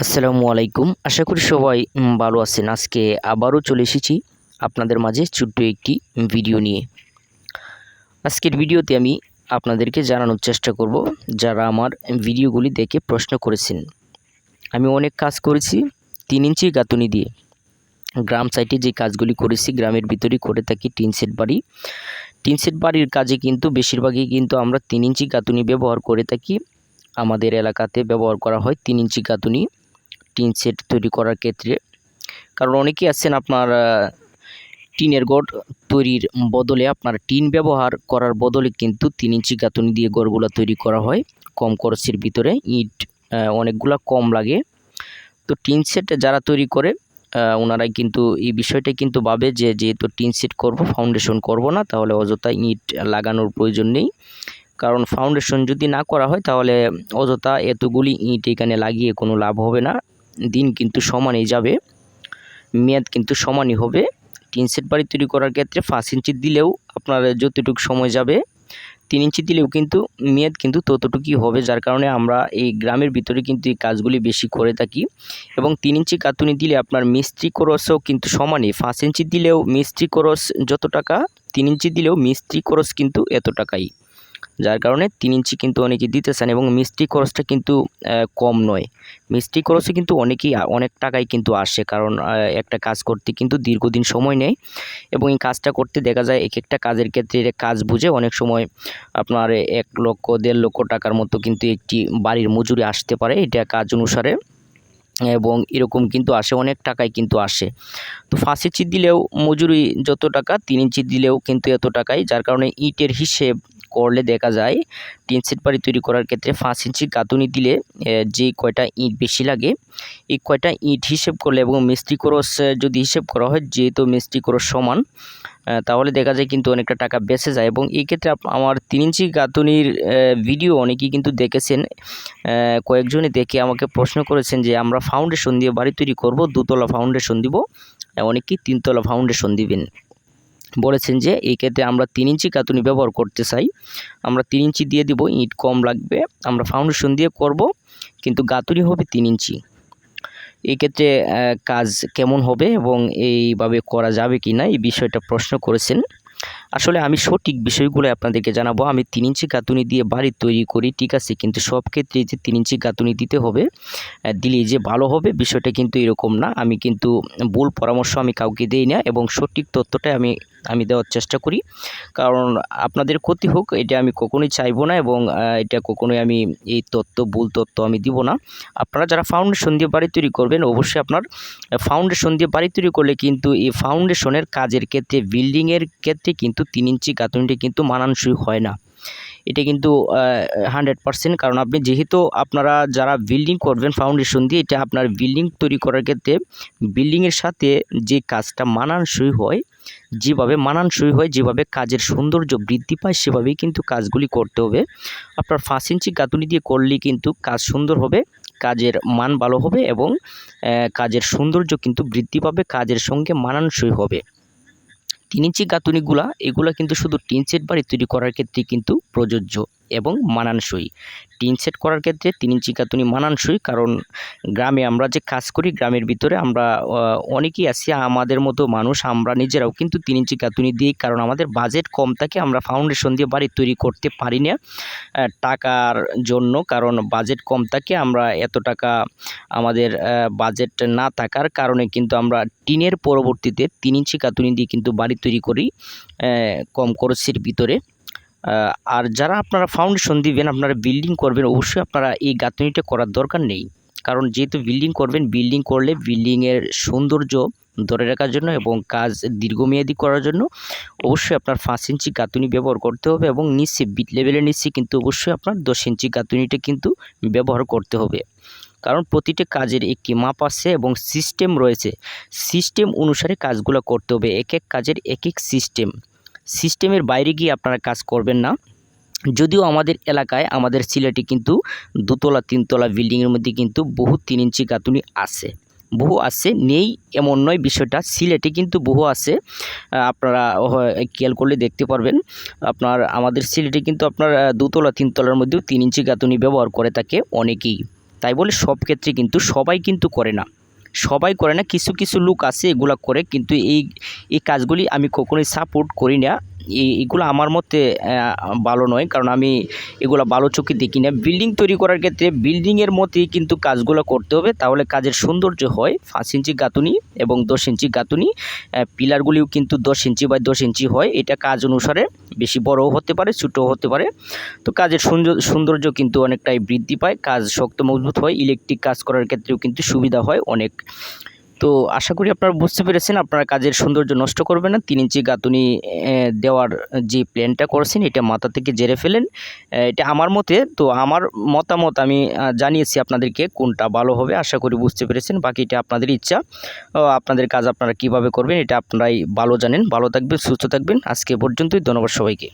আসসালামু আলাইকুম। আশা করি সবাই ভালো আছেন। আজকে আবারও চলে এসেছি আপনাদের মাঝে ছোট্ট একটি ভিডিও নিয়ে। আজকের ভিডিওতে আমি আপনাদেরকে জানানোর চেষ্টা করব, যারা আমার ভিডিওগুলি দেখে প্রশ্ন করেছেন। আমি অনেক কাজ করেছি তিন ইঞ্চি গাঁথুনি দিয়ে। গ্রাম সাইটে যে কাজগুলি করেছি, গ্রামের ভিতরেই করে থাকি টিন সেট বাড়ি। টিন সেট বাড়ির কাজে কিন্তু বেশিরভাগই কিন্তু আমরা তিন ইঞ্চি গাঁথুনি ব্যবহার করে থাকি। আমাদের এলাকাতে ব্যবহার করা হয় তিন ইঞ্চি গাঁথুনি। টিন সেট তৈরি করার ক্ষেত্রে। কারণ অনেকেই আছেন আপনার টিনের গড় তৈরির বদলে আপনার টিন ব্যবহার করার বদলে কিন্তু তিন ইঞ্চি গাঁথুনি দিয়ে গড়গুলো তৈরি করা হয় কম খরচের ভিতরে। ইট অনেকগুলা কম লাগে। তো টিন সেট যারা তৈরি করে ওনারাই কিন্তু এই বিষয়টা কিন্তু ভাবে যে যেহেতু টিন সেট করব, ফাউন্ডেশন করব না, তাহলে অযথা ইট লাগানোর প্রয়োজন নেই। কারণ ফাউন্ডেশন যদি না করা হয়, তাহলে অযথা এতগুলি ইট এখানে লাগিয়ে কোনো লাভ হবে না। দিন কিন্তু সমানই যাবে, মেয়াদ কিন্তু সমানই হবে। টিন সেট বাড়ি তৈরি করার ক্ষেত্রে পাঁচ ইঞ্চি দিলেও আপনার যতটুকু সময় যাবে, তিন ইঞ্চি দিলেও কিন্তু মেয়াদ কিন্তু ততটুকুই হবে, যার কারণে আমরা এই গ্রামের ভিতরে কিন্তু এই কাজগুলি বেশি করে থাকি। এবং তিন ইঞ্চি কাতুনি দিলে আপনার মিস্ত্রি খরচও কিন্তু সমানই, পাঁচ ইঞ্চি দিলেও মিস্ত্রি খরচ যত টাকা, তিন ইঞ্চি দিলেও মিস্ত্রি খরচ কিন্তু এত টাকাই। যার কারণে তিন ইঞ্চি কিন্তু অনেকেই দিতে চান এবং মিস্ত্রি খরচটা কিন্তু কম নয়। মিস্ত্রি খরচে কিন্তু অনেকেই, অনেক টাকাই কিন্তু আসে কারণ একটা কাজ করতে কিন্তু দীর্ঘদিন সময় নেয় এবং এই কাজটা করতে দেখা যায় এক একটা কাজের ক্ষেত্রে কাজ বুঝে অনেক সময় আপনার এক লক্ষ, দেড় লক্ষ টাকার মতো কিন্তু একটি বাড়ির মজুরি আসতে পারে এটা কাজ অনুসারে এবং এরকম কিন্তু আসে, অনেক টাকায় কিন্তু আসে। তো পাঁচ ইঞ্চি দিলেও মজুরি যত টাকা, তিন ইঞ্চি দিলেও কিন্তু এত টাকাই, যার কারণে ইটের হিসেব করলে দেখা যায় টিন সেট বাড়ি তৈরি করার ক্ষেত্রে পাঁচ ইঞ্চি গাঁথুনি দিলে যে কয়টা ইট বেশি লাগে এই কয়টা ইট হিসেব করলে এবং মিস্ত্রি খরচ যদি হিসেব করা হয় যেহেতু মিস্ত্রি খরচ সমান তাহলে দেখা যায় কিন্তু অনেকটা টাকা বেঁচে যায় এবং এই ক্ষেত্রে আমার তিন ইঞ্চি গাঁথুনির ভিডিও অনেকেই কিন্তু দেখেছেন আহ, কয়েকজনে দেখে আমাকে প্রশ্ন করেছেন যে আমরা ফাউন্ডেশন দিয়ে বাড়ি তৈরি করব দুতলা ফাউন্ডেশন দিব অনেকেই তিনতলা ফাউন্ডেশন দিবেন। বলেছেন যে এই ক্ষেত্রে আমরা তিন ইঞ্চি কাতুনি ব্যবহার করতে চাই। আমরা তিন ইঞ্চি দিয়ে দিব, ইট কম লাগবে। আমরা ফাউন্ডেশন দিয়ে করব, কিন্তু গাতুনি হবে তিন ইঞ্চি। এই ক্ষেত্রে কাজ কেমন হবে এবং এইভাবে করা যাবে কি না এই বিষয়টা প্রশ্ন করেছেন। আসলে আমি সঠিক বিষয়গুলো আপনাদেরকে জানাব। আমি তিন ইঞ্চি গাঁথুনি দিয়ে বাড়ি তৈরি করি, ঠিক আছে? কিন্তু সব ক্ষেত্রে যে তিন ইঞ্চি গাঁথুনি দিতে হবে দিলে যে ভালো হবে বিষয়টা কিন্তু এরকম না। আমি কিন্তু ভুল পরামর্শ আমি কাউকে দিই না এবং সঠিক তথ্যটাই আমি আমি দেওয়ার চেষ্টা করি। কারণ আপনাদের ক্ষতি হোক, এটা আমি কখনোই চাইব না এবং এটা কখনোই আমি এই তথ্য, ভুল তথ্য আমি দিব না। আপনারা যারা ফাউন্ডেশন দিয়ে বাড়ি তৈরি করবেন, অবশ্যই আপনার ফাউন্ডেশন দিয়ে বাড়ি তৈরি করলে কিন্তু এই ফাউন্ডেশনের কাজের ক্ষেত্রে, বিল্ডিংয়ের ক্ষেত্রে কিন্তু তিন ইঞ্চি গাঁথুনিটা কিন্তু মানানসই হয় না। এটা কিন্তু হান্ড্রেড পার্সেন্ট কারণ আপনি যেহেতু আপনারা যারা বিল্ডিং করবেন ফাউন্ডেশন দিয়ে, এটা আপনার বিল্ডিং তৈরি করার ক্ষেত্রে বিল্ডিংয়ের সাথে যে কাজটা মানানসই হয়, যেভাবে মানানসই হয়, যেভাবে কাজের সৌন্দর্য বৃদ্ধি পায়, সেভাবেই কিন্তু কাজগুলি করতে হবে। আপনার পাঁচ ইঞ্চি গাঁথুনি দিয়ে করলেই কিন্তু কাজ সুন্দর হবে, কাজের মান ভালো হবে এবং কাজের সৌন্দর্য কিন্তু বৃদ্ধি পাবে, কাজের সঙ্গে মানানসই হবে। তিন ইঞ্চি গাঁথুনিগুলা এগুলা কিন্তু শুধু টিন সেট বাড়ি তৈরি করার ক্ষেত্রে কিন্তু প্রযোজ্য। এবং মানানসই। টিন সেট করার ক্ষেত্রে তিন ইঞ্চি গাঁথুনি মানানসই, কারণ গ্রামে আমরা যে কাজ করি, গ্রামের ভিতরে আমরা অনেকেই আছি, আমাদের মতো মানুষ, আমরা নিজেরাও কিন্তু তিন ইঞ্চি গাঁথুনি দিই, কারণ আমাদের বাজেট কম থাকে, আমরা ফাউন্ডেশন দিয়ে বাড়ি তৈরি করতে পারি না টাকার জন্য, কারণ বাজেট কম থাকে, আমরা এত টাকা আমাদের বাজেট না থাকার কারণে কিন্তু আমরা টিনের পরবর্তীতে তিন ইঞ্চি কাতুনি দিয়ে কিন্তু বাড়ি তৈরি করি কম খরচের ভিতরে। আর যারা আপনারা ফাউন্ডেশন দিবেন, আপনারা বিল্ডিং করবেন, অবশ্যই আপনারা এই গাঁথনিটা করার দরকার নেই। কারণ যেহেতু বিল্ডিং করবেন বিল্ডিং করলে বিল্ডিংয়ের সৌন্দর্য ধরে রাখার জন্য এবং কাজ দীর্ঘমেয়াদী করার জন্য অবশ্যই আপনার পাঁচ ইঞ্চি গাঁথুনি ব্যবহার করতে হবে এবং নিচে বিট লেভেলের নিচে কিন্তু অবশ্যই আপনার দশ ইঞ্চি গাঁথুনিটা কিন্তু ব্যবহার করতে হবে। কারণ প্রতিটা কাজের একটি মাপ আছে এবং সিস্টেম রয়েছে। সিস্টেম অনুসারে কাজগুলো করতে হবে। এক এক কাজের এক এক সিস্টেম সিস্টেমের বাইরে গিয়ে আপনারা কাজ করবেন না। যদিও আমাদের এলাকায়, আমাদের সিলেটে কিন্তু দুতলা, তিনতলা বিল্ডিংয়ের মধ্যে কিন্তু বহু তিন ইঞ্চি গাঁথুনি আছে। বহু আছে, নেই এমন নয় বিষয়টা। সিলেটে কিন্তু বহু আছে। আপনারা খেয়াল করলে দেখতে পারবেন। আপনার, আমাদের সিলেটে কিন্তু আপনার দুতলা, তিনতলার মধ্যেও তিন ইঞ্চি গাঁথুনি ব্যবহার করে থাকে অনেকেই। তাই বলে সব ক্ষেত্রে কিন্তু সবাই কিন্তু করে না। সবাই করে না, কিছু কিছু লোক আছে এগুলা করে, কিন্তু এই এই কাজগুলি আমি কখনোই সাপোর্ট করি না। এগুলো আমার মতে ভালো নয়। কারণ আমি এগুলো ভালো চোখে দেখি না। বিল্ডিং তৈরি করার ক্ষেত্রে বিল্ডিংয়ের মতেই কিন্তু কাজগুলো করতে হবে। তাহলে কাজের সৌন্দর্য হয়। পাঁচ ইঞ্চি গাঁথুনি এবং দশ ইঞ্চি গাঁথুনি পিলারগুলিও কিন্তু দশ ইঞ্চি বাই দশ ইঞ্চি হয়। এটা কাজ অনুসারে বেশি বড়ও হতে পারে, ছোটও হতে পারে। তো কাজের সৌন্দর্য কিন্তু অনেকটাই বৃদ্ধি পায়। কাজ শক্ত, মজবুত হয়। ইলেকট্রিক কাজ করার ক্ষেত্রেও কিন্তু সুবিধা হয় অনেক। তো আশা করি আপনারা বুঝতে পেরেছেন, আপনারা কাজের সৌন্দর্য নষ্ট করবেন না। তিন ইঞ্চি গাঁথুনি দেওয়ার যে প্ল্যানটা করেছেন, এটা মাথা থেকে জেরে ফেলেন। এটা আমার মতে, তো আমার মতামত আমি জানিয়েছি আপনাদেরকে কোনটা ভালো হবে, আশা করি বুঝতে পেরেছেন। বাকিটা আপনাদের ইচ্ছা আপনাদের কাজ আপনারা কীভাবে করবেন, এটা আপনারাই ভালো জানেন। ভালো থাকবেন, সুস্থ থাকবেন। আজকে পর্যন্তই, ধন্যবাদ সবাইকে।